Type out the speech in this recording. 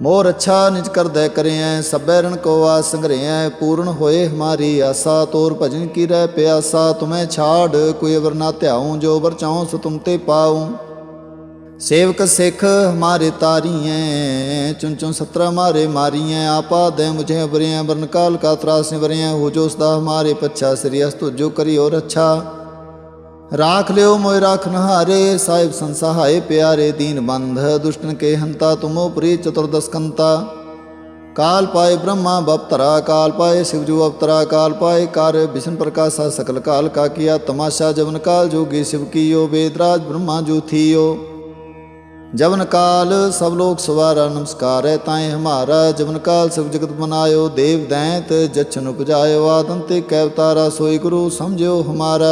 ਮੋਰ ਅੱਛਾ ਨਿਜ ਕਰਦੈ ਕਰਿਐ, ਸਭੈ ਰਣ ਕੋ ਆਸ ਸੰਗਰਿਐ, ਪੂਰਨ ਹੋਏ ਹਮਾਰੀ ਆਸਾ, ਤੋਰ ਭਜਨ ਕੀ ਰਹਿ ਪਿਆਸਾ, ਤੁਮੈ ਛਾੜ ਕੋਈ ਅਵਰ ਨਾ ਧਿਆਉ, ਜੋ ਵਰ ਚਾਉ ਸੋ ਤੁਮ ਤੇ ਪਾਉ। ਸੇਵਕ ਸਿੱਖ ਹਮਾਰੇ ਤਾਰੀਐ ਚੁਨ ਚੁਨ ਸਤਰਾ ਹਮਾਰੇ ਮਾਰੀਐ, ਆਪਾ ਦੇ ਮੁਝੇ ਅਬਰਿਐ ਬਰਨ ਕਾਲ ਕਾ ਤਰਾਸ ਨਿਵਰਿਐ, ਹੋ ਜੋ ਸਦਾ ਹਮਾਰੇ ਪੱਛਾ, ਸ੍ਰੀ ਅਸਤੁ ਜੋ ਕਰੀ ਔਰ ਅੱਛਾ। ਰਾਖ ਲਿਓ ਮੋਇ ਰਾਖਨ ਹਾਰੇ ਸਾਹਿਬ ਸੰਸਹਾਏ ਪਿਆਰੇ ਦੀਨ ਬੰਧ ਦੁਸ਼ਟਨ ਕੇ ਹੰਤਾ ਤੁਮੋ ਪ੍ਰੀ ਚਤੁਰਦਸਕੰਤਾ ਕਾਲ ਪਾਏ ਬ੍ਰਹਮਾ ਬਪਤਰਾ ਕਾਲ ਪਾਏ शिवजू अवतरा काल पाए कार्य विष्णु प्रकाशा सकल काल का किया तमाशा जवन काल जोगी शिव कियो वेदराज ब्रह्मा जो थियो जवन काल सब लोग सवारा नमस्कार है ताए हमारा जवन काल सब जगत बनायो देव दैत जच्छन उपजायो आदंते कैवतारा सोई गुरु समझो हमारा